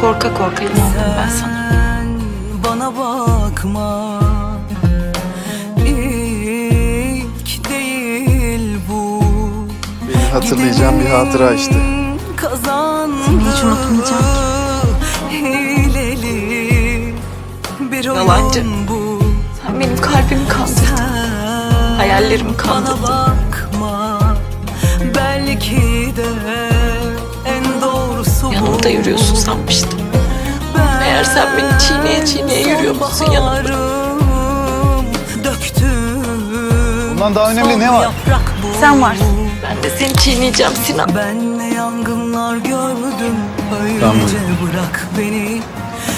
Korka korka inandım ben sana. Sen bana bakma İlk değil bu Benim hatırlayacağım bir hatıra işte. Seni hiç unutmayacağım Hileli bir Yalancı. oyun bu Sen benim kalbimi kandırdın. Hayallerimi kandırdın. Bana bakma Belki de Yanımda yürüyorsun sanmıştım. Meğer sen beni çiğneye çiğneye yürüyormuşsun yanımda. Bundan daha önemli ne var? Sen varsın. Ben de seni çiğneyeceğim Sinan. Ben ne yangınlar gördüm öylece bırak beni.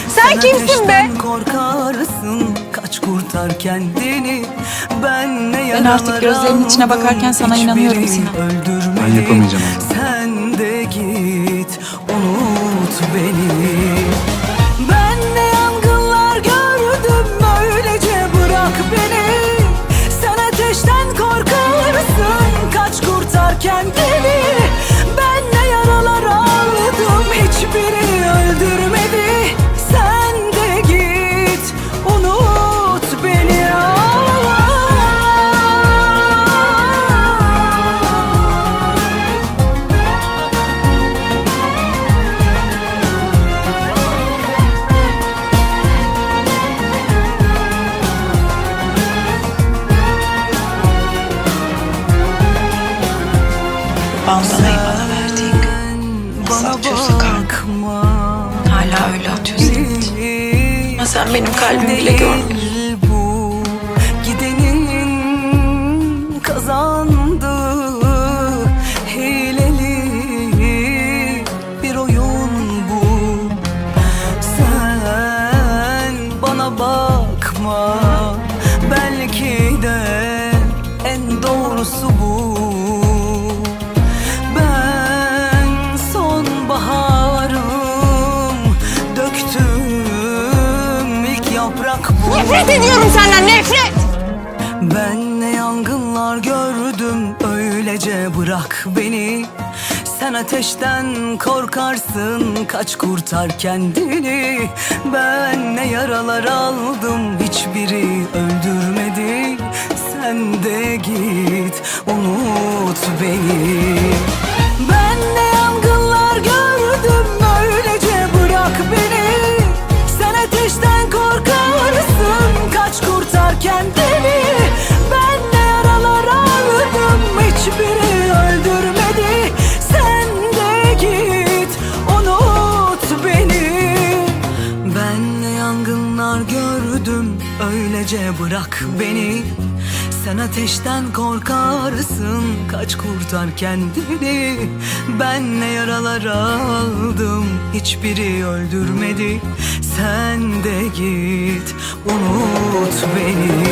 Sen kimsin be? korkarsın kaç kurtar kendini. Ben ne Ben artık gözlerinin içine bakarken sana inanıyorum Sinan. Ben yapamayacağım onu. Bandanayı bana verdiğin gün nasıl atıyorsa bakma. Hala öyle atıyor senin için. Ama sen benim kalbimi bile görmüyorsun. Değil bu gidenin kazandı hileli bir oyun bu sen bana bakma belki de en doğrusu bu Nefret ediyorum senden nefret. ben ne yangınlar gördüm öylece bırak beni. Sen ateşten korkarsın kaç kurtar kendini. Ben ne yaralar aldım hiçbiri öldürmedi. Sen de git unut beni. Ben ne gördüm öylece bırak beni. Sen ateşten korkarsın Kaç kurtar kendini. Ben ne yaralar aldım Hiçbiri öldürmedi. Sen de git Unut beni